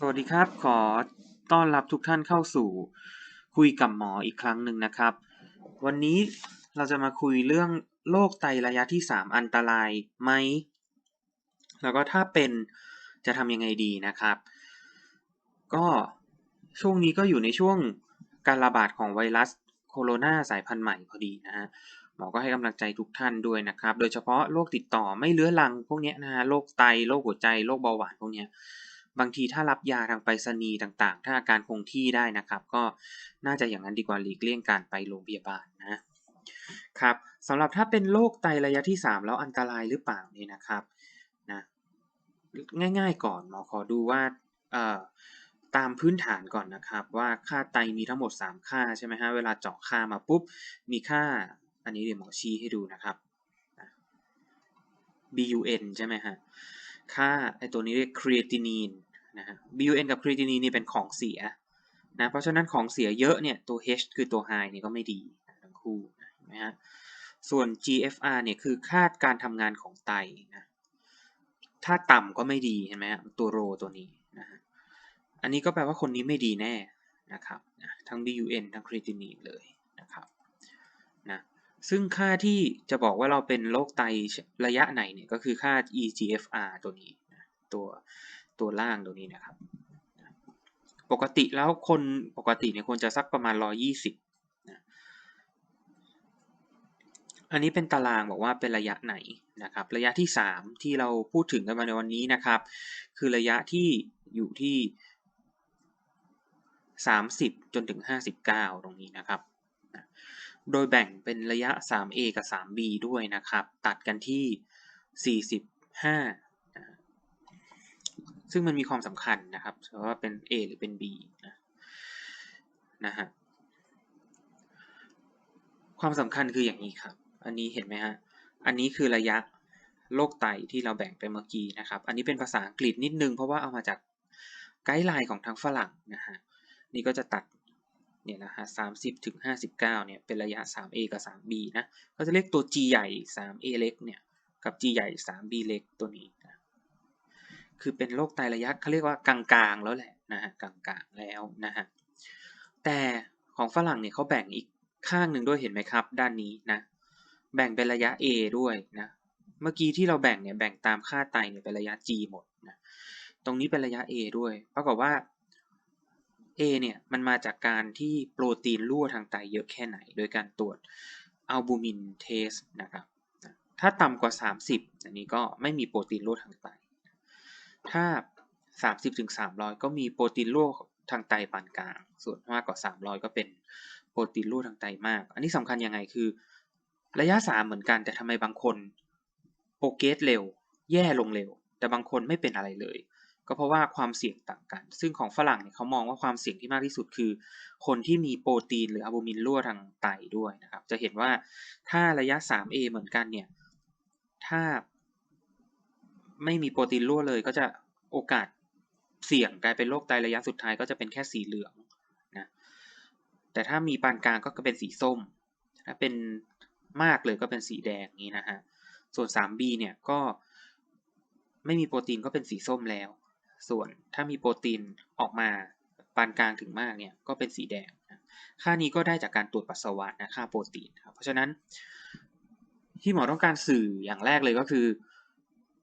สวัสดีครับ ขอต้อนรับทุกท่านเข้าสู่คุยกับหมออีกครั้งหนึ่งนะครับ วันนี้เราจะมาคุยเรื่องโรคไตระยะที่ 3 อันตรายไหม แล้วก็ถ้าเป็นจะทำยังไงดีนะครับ ก็ช่วงนี้ก็อยู่ในช่วงการระบาดของไวรัสโคโรนาสายพันธุ์ใหม่พอดีนะฮะหมอก็ให้กำลังใจทุกท่านด้วยนะครับ โดยเฉพาะโรคติดต่อไม่เลื้อรังพวกนี้นะฮะโรคไตโรคหัวใจโรคเบาหวานพวกนี้ บางทีถ้ารับยาทางไปรษณีย์ต่างๆ ถ้าอาการคงที่ได้นะครับ ก็น่าจะอย่างนั้นดีกว่าหลีกเลี่ยงการไปโรงพยาบาลนะครับสำหรับถ้าเป็นโรคไตระยะที่ 3 แล้วอันตรายหรือเปล่านี่นะครับนะง่ายๆก่อนหมอขอดูว่าเอ่อตามพื้นฐานก่อนนะครับ ว่าค่าไตมีทั้งหมด 3 ค่าใช่ไหมฮะเวลาเจาะค่ามาปุ๊บมีค่าอันนี้เดี๋ยวหมอชี้ให้ดูนะครับ BUN ใช่ไหมฮะ ค่าไอตัวนี้เรียกครีเอตินีน นะฮะ BUN กับครีตินีนี่เป็นของเสียนะเพราะฉะนั้นของเสียเยอะเนี่ยตัว H คือตัว high เนี่ยก็ไม่ดีทั้งคู่นะฮะส่วน GFR เนี่ยคือค่าการทำงานของไตนะถ้าต่ำก็ไม่ดีเห็นไหมฮะตัวโรตัวนี้นะฮะอันนี้ก็แปลว่าคนนี้ไม่ดีแน่นะครับทั้ง BUN ทั้งครีตินีนเลยนะครับนะซึ่งค่าที่จะบอกว่าเราเป็นโรคไตระยะไหนเนี่ยก็คือค่า eGFR ตัวนี้นะตัว ตัวล่างตัวนี้นะครับ ปกติแล้วคนปกติเนี่ยควรจะสักประมาณ 120นะอันนี้เป็นตารางบอกว่าเป็นระยะไหนนะครับ ระยะที่ 3 ที่เราพูดถึงกันมาในวันนี้นะครับ คือระยะที่อยู่ที่ 30 จนถึง 59 ตรงนี้นะครับโดยแบ่งเป็นระยะ 3a กับ 3b ด้วยนะครับ ตัดกันที่ 45 ซึ่งมันมีความสำคัญนะครับว่าเป็น a หรือเป็น b นะนะฮะความสำคัญคืออย่างนี้ครับ อันนี้เห็นไหมฮะ อันนี้คือระยะโรคไตที่เราแบ่งไปเมื่อกี้นะครับ อันนี้เป็นภาษาอังกฤษนิดนึงเพราะว่าเอามาจากไกด์ไลน์ของทางฝรั่งนะฮะ นี่ก็จะตัดเนี่ยนะฮะสามสิบถึงห้าสิบเก้าเนี่ยเป็นระยะ 3a กับ 3b นะ ก็จะเรียกตัว g ใหญ่ 3a เล็กเนี่ย กับ g ใหญ่ 3b เล็กตัวนี้ คือเป็นโรคไตระยะเขาเรียกว่ากลางๆแล้วแหละนะฮะกลางๆแล้วนะฮะแต่ของฝรั่งเนี่ยเขาแบ่งอีกข้างหนึ่งด้วยเห็นไหมครับ ด้านนี้นะแบ่งเป็นระยะ a ด้วยนะเมื่อกี้ที่เราแบ่งเนี่ยแบ่งตามค่าไตเนี่ยเป็นระยะ g หมดนะตรงนี้เป็นระยะ a ด้วยปรากฏว่า A เนี่ยมันมาจากการที่โปรตีนรั่วทางไตเยอะแค่ไหน โดยการตรวจอัลบูมินเทสนะครับถ้าต่ำกว่า 30 อันนี้ก็ไม่มีโปรตีนรั่วทางไต ถ้า30ถึง300ก็มีโปรตีนรั่วทางไตปานกลาง ส่วนมากกว่า300ก็เป็นโปรตีนรั่วทางไตมาก อันนี้สำคัญยังไงคือ ระยะ3เหมือนกันแต่ทำไมบางคนโปรเกสเร็ว แย่ลงเร็ว แต่บางคนไม่เป็นอะไรเลย ก็เพราะว่าความเสี่ยงต่างกัน ซึ่งของฝรั่งเนี่ยเขามองว่าความเสี่ยงที่มากที่สุดคือ คนที่มีโปรตีนหรืออะลบูมินรั่วทางไตด้วยนะครับ จะเห็นว่าถ้าระยะ 3A เหมือนกันเนี่ย ถ้า ไม่มีโปรตีนรั่วเลยก็จะโอกาสเสี่ยงกลายเป็นโรคไตระยะสุดท้ายก็จะเป็นแค่สีเหลืองนะแต่ถ้ามีปานกลางก็เป็นสีส้ม ถ้าเป็นมากเลยก็เป็นสีแดงนี้นะฮะส่วน 3B เนี่ยก็ไม่มีโปรตีนก็เป็นสีส้มแล้ว ส่วนถ้ามีโปรตีนออกมาปานกลางถึงมากเนี่ยก็เป็นสีแดง ค่านี้ก็ได้จากการตรวจปัสสาวะนะค่าโปรตีนครับเพราะฉะนั้นที่หมอต้องการสื่ออย่างแรกเลยก็คือ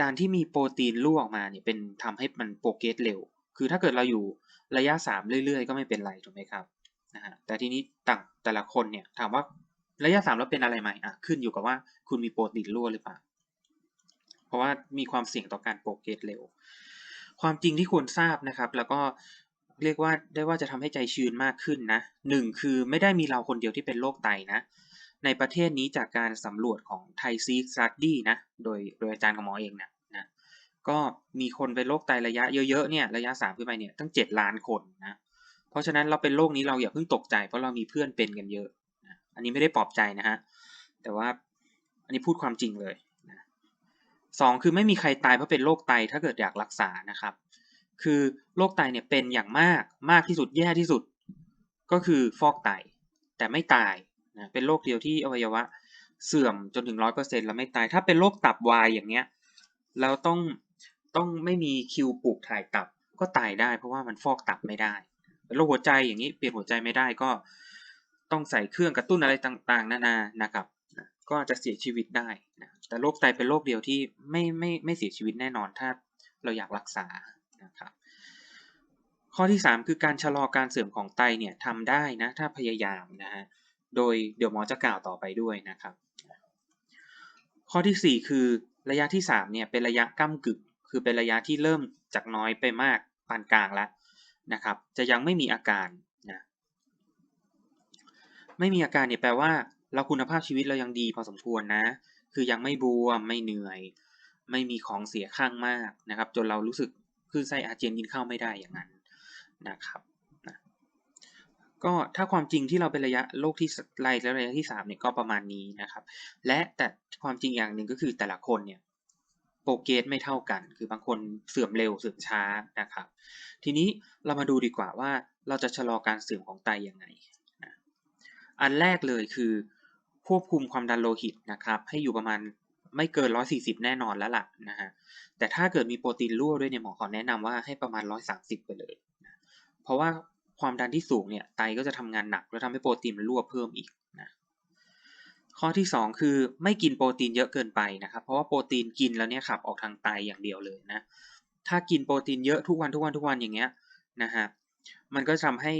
การที่มีโปรตีนรั่วออกมาเนี่ยเป็นทำให้มันโปรเกสเร็ว คือถ้าเกิดเราอยู่ระยะ 3 เรื่อยๆ ก็ไม่เป็นไรถูกไหมครับนะฮะแต่ทีนี้ต่างแต่ละคนเนี่ยถามว่าระยะ 3 แล้วเป็นอะไรไหมอะขึ้นอยู่กับว่าคุณมีโปรตีนรั่วหรือเปล่า เพราะว่ามีความเสี่ยงต่อการโปรเกสเร็ว ความจริงที่ควรทราบนะครับ แล้วก็เรียกว่าได้ว่าจะทำให้ใจชื้นมากขึ้นนะหนึ่งคือไม่ได้มีเราคนเดียวที่เป็นโรคไตนะ ในประเทศนี้จากการสำรวจของไทซีสตัดดี้นะ โดยโดยอาจารย์ของหมอเองนะนะ ก็มีคนเป็นโรคไตระยะเยอะๆเนี่ยระยะสามขึ้นไปเนี่ยตั้งเจ็ดล้านคนนะ เพราะฉะนั้นเราเป็นโรคนี้เราอย่าเพิ่งตกใจเพราะเรามีเพื่อนเป็นกันเยอะนะอันนี้ไม่ได้ปลอบใจนะฮะ แต่ว่าอันนี้พูดความจริงเลยสองคือไม่มีใครตายเพราะเป็นโรคไตถ้าเกิดอยากรักษานะครับ คือโรคไตเนี่ยเป็นอย่างมากมากที่สุดแย่ที่สุด ก็คือฟอกไตแต่ไม่ตาย นะเป็นโรคเดียวที่อวัยวะเสื่อมจนถึงร้อยเปอร์เซ็นต์แล้วไม่ตาย ถ้าเป็นโรคตับวายอย่างเงี้ยเราต้องต้องไม่มีคิวปลูกถ่ายตับก็ตายได้ เพราะว่ามันฟอกตับไม่ได้โรคหัวใจอย่างนี้เปลี่ยนหัวใจไม่ได้ก็ต้องใส่เครื่องกระตุ้นอะไรต่างๆ นานานะครับ ก็จะเสียชีวิตได้นะแต่โรคไตเป็นโรคเดียวที่ไม่ไม่ไม่เสียชีวิตแน่นอนถ้าเราอยากรักษานะครับข้อที่ 3 คือการชะลอการเสื่อมของไตเนี่ยทำได้นะถ้าพยายามนะฮะ โดยเดี๋ยวหมอจะกล่าวต่อไปด้วยนะครับ ข้อที่ 4 คือระยะที่3เนี่ยเป็นระยะก้ากึ่งคือเป็นระยะที่เริ่มจากน้อยไปมากปานกลางแล้วนะครับ จะยังไม่มีอาการนะไม่มีอาการเนี่ยแปลว่า เราคุณภาพชีวิตเรายังดีพอสมควรนะ คือยังไม่บวมไม่เหนื่อย ไม่มีของเสียข้างมากนะครับ จนเรารู้สึกคลื่นไส้อาเจียนกินข้าวไม่ได้อย่างนั้นนะครับ ก็ถ้าความจริงที่เราเป็นระยะโรคที่ไล่แล้ระยะที่3เนี่ยก็ประมาณนี้นะครับ และแต่ความจริงอย่างหนึ่งก็คือแต่ละคนเนี่ยโปรเกรสไม่เท่ากัน คือบางคนเสื่อมเร็วเสื่อมช้านะครับ ทีนี้เรามาดูดีกว่าว่าเราจะชะลอการเสื่อมของไตยังไงนะอันแรกเลยคือควบคุมความดันโลหิตนะครับให้อยู่ประมาณไม่เกิน 140 แน่นอนแล้วล่ะนะฮะแต่ถ้าเกิดมีโปรตีนรั่วด้วยเนี่ยหมอขอแนะนำว่าให้ประมาณ 130 ไปเลยนะเพราะว่า ความดันที่สูงเนี่ยไตก็จะทำงานหนัก แล้วทำให้โปรตีนมันรั่วเพิ่มอีกนะข้อที่ 2 คือไม่กินโปรตีนเยอะเกินไปนะครับ เพราะว่าโปรตีนกินแล้วเนี่ยขับออกทางไตอย่างเดียวเลยนะถ้ากินโปรตีนเยอะทุกวันทุกวันทุกวันอย่างเงี้ยนะฮะมันก็ทำให้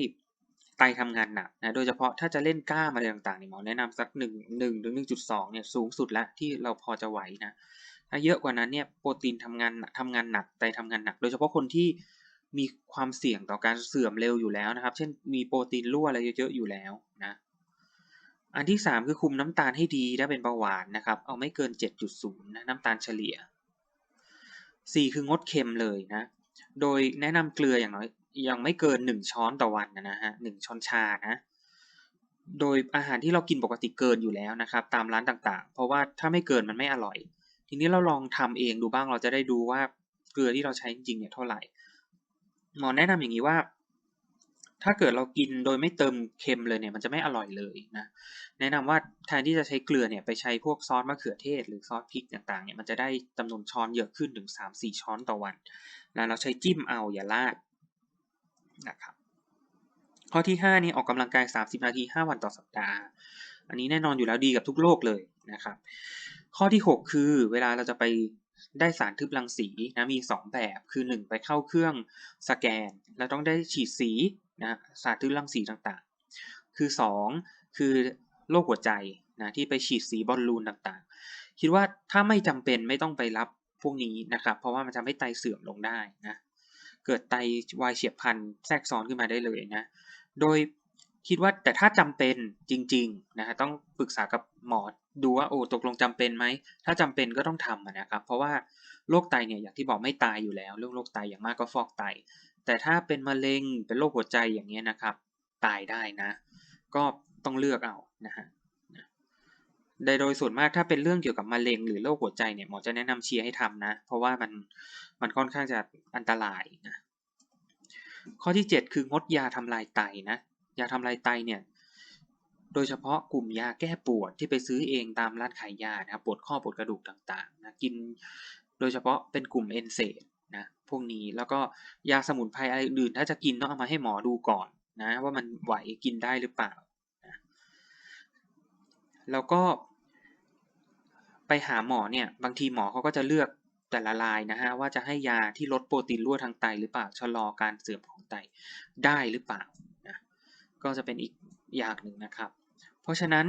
ไตทำงานหนักนะโดยเฉพาะถ้าจะเล่นกล้ามอะไรต่างๆเนี่ยหมอแนะนำสัก1 1ถึง1.2เนี่ยสูงสุดล้วที่เราพอจะไหวนะถ้าเยอะกว่านั้นเนี่ยโปรตีนทำงานทำงานหนักไตทำงานหนัก โดยเฉพาะคนที่ มีความเสี่ยงต่อการเสื่อมเร็วอยู่แล้วนะครับ เช่นมีโปรตีนรั่วอะไรเยอะๆอยู่แล้วนะ อันที่ 3 คือคุมน้ำตาลให้ดีถ้าเป็นเบาหวานนะครับ เอาไม่เกิน 7.0นะน้ำตาลเฉลี่ย 4 คืองดเค็มเลยนะ โดยแนะนำเกลืออย่างน้อยยังไม่เกิน 1 ช้อนต่อวันนะฮะหช้อนชานะ โดยอาหารที่เรากินปกติเกินอยู่แล้วนะครับ ตามร้านต่างๆ เพราะว่าถ้าไม่เกินมันไม่อร่อย ทีนี้เราลองทำเองดูบ้างเราจะได้ดูว่าเกลือที่เราใช้จริงเนี่ยเท่าไหร่ หมอแนะนำอย่างนี้ว่า ถ้าเกิดเรากินโดยไม่เติมเค็มเลยเนี่ยมันจะไม่อร่อยเลยนะแนะนำว่าแทนที่จะใช้เกลือเนี่ยไปใช้พวกซอสมะเขือเทศ หรือซอสพริกต่างๆเนี่ยมันจะได้จำนวนช้อนเยอะขึ้นถึง 3-4 ช้อนต่อวันนะเราใช้จิ้มเอาอย่าลาดนะครับข้อที่ 5 นี่ออกกำลังกาย 30 นาที 5 วันต่อสัปดาห์ อันนี้แน่นอนอยู่แล้วดีกับทุกโรคเลยนะครับ ข้อที่ 6 คือเวลาเราจะไป ได้สารทึบรังสีนะมี 2 แบบคือ 1 ไปเข้าเครื่องสแกน แล้วต้องได้ฉีดสีนะสารทึบรังสีต่างๆ คือ 2 คือโรคหัวใจนะที่ไปฉีดสีบอลลูนต่างๆ คิดว่าถ้าไม่จำเป็นไม่ต้องไปรับพวกนี้นะครับ เพราะว่ามันจะไม่ไตเสื่อมลงได้นะเกิดไตวายเฉียบพลันแทรกซ้อนขึ้นมาได้เลยนะโดย คิดว่าแต่ถ้าจำเป็นจริงๆนะฮะต้องปรึกษากับหมอดูว่าโอ้ตกลงจำเป็นไหมถ้าจำเป็นก็ต้องทำนะครับ เพราะว่าโรคไตเนี่ยอย่างที่บอกไม่ตายอยู่แล้วเรื่องโรคไตอย่างมากก็ฟอกไต แต่ถ้าเป็นมะเร็งเป็นโรคหัวใจอย่างเงี้ยนะครับ ตายได้นะ ก็ต้องเลือกเอานะฮะโดยส่วนมากถ้าเป็นเรื่องเกี่ยวกับมะเร็งหรือโรคหัวใจเนี่ยหมอจะแนะนำเชียร์ให้ทำนะ เพราะว่ามันมันค่อนข้างจะอันตรายนะข้อที่ 7 คืองดยาทำลายไตนะ ยาทำลายไตเนี่ยโดยเฉพาะกลุ่มยาแก้ปวดที่ไปซื้อเองตามร้านขายยานะครับปวดข้อปวดกระดูกต่างๆนะกินโดยเฉพาะเป็นกลุ่มเอนเซดนะพวกนี้แล้วก็ยาสมุนไพรอะไรอื่นถ้าจะกินต้องเอามาให้หมอดูก่อนนะว่ามันไหวกินได้หรือเปล่านะแล้วก็ไปหาหมอเนี่ยบางทีหมอเขาก็จะเลือกแต่ละรายนะฮะว่าจะให้ยาที่ลดโปรตีนรั่วทางไตหรือเปล่าชะลอการเสื่อมของไตได้หรือเปล่า ก็จะเป็นอีกอย่างหนึ่งนะครับ เพราะฉะนั้น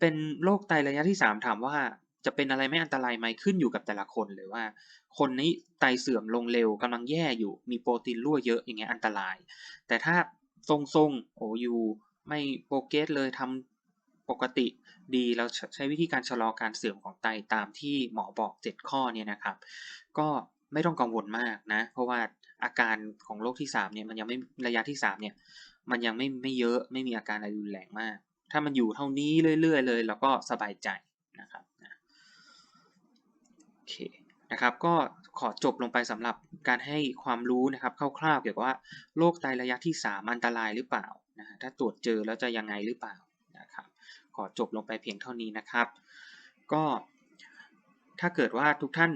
เป็นโรคไตระยะที่ 3 ถามว่าจะเป็นอะไรไม่อันตรายไหมขึ้นอยู่กับแต่ละคนเลยว่า คนนี้ไตเสื่อมลงเร็วกำลังแย่อยู่มีโปรตีนรั่วเยอะอย่างเงี้ยอันตราย แต่ถ้าทรงๆโอยูไม่โปรเกสเลยทำปกติดีเราใช้วิธีการชะลอการเสื่อมของไตตามที่หมอบอก 7 ข้อเนี่ยนะครับ ก็ไม่ต้องกังวลมากนะ เพราะว่าอาการของโรคที่3เนี่ยมันยังไม่ระยะที่3เนี่ย มันยังไม่ไม่เยอะไม่มีอาการอะไรรุนแรงมาก ถ้ามันอยู่เท่านี้เรื่อย ๆ เลยเราก็สบายใจนะครับนะโอเคนะครับก็ขอจบลงไปสำหรับการให้ความรู้นะครับคร่าวๆเกี่ยวกับว่าโรคไตระยะที่ 3 อันตรายหรือเปล่านะถ้าตรวจเจอแล้วจะยังไงหรือเปล่านะครับขอจบลงไปเพียงเท่านี้นะครับ ก็ถ้าเกิดว่าทุกท่าน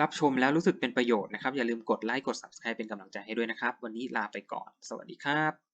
รับชมแล้วรู้สึกเป็นประโยชน์นะครับ อย่าลืมกดไลค์กด Subscribe เป็นกำลังใจให้ด้วยนะครับ วันนี้ลาไปก่อน สวัสดีครับ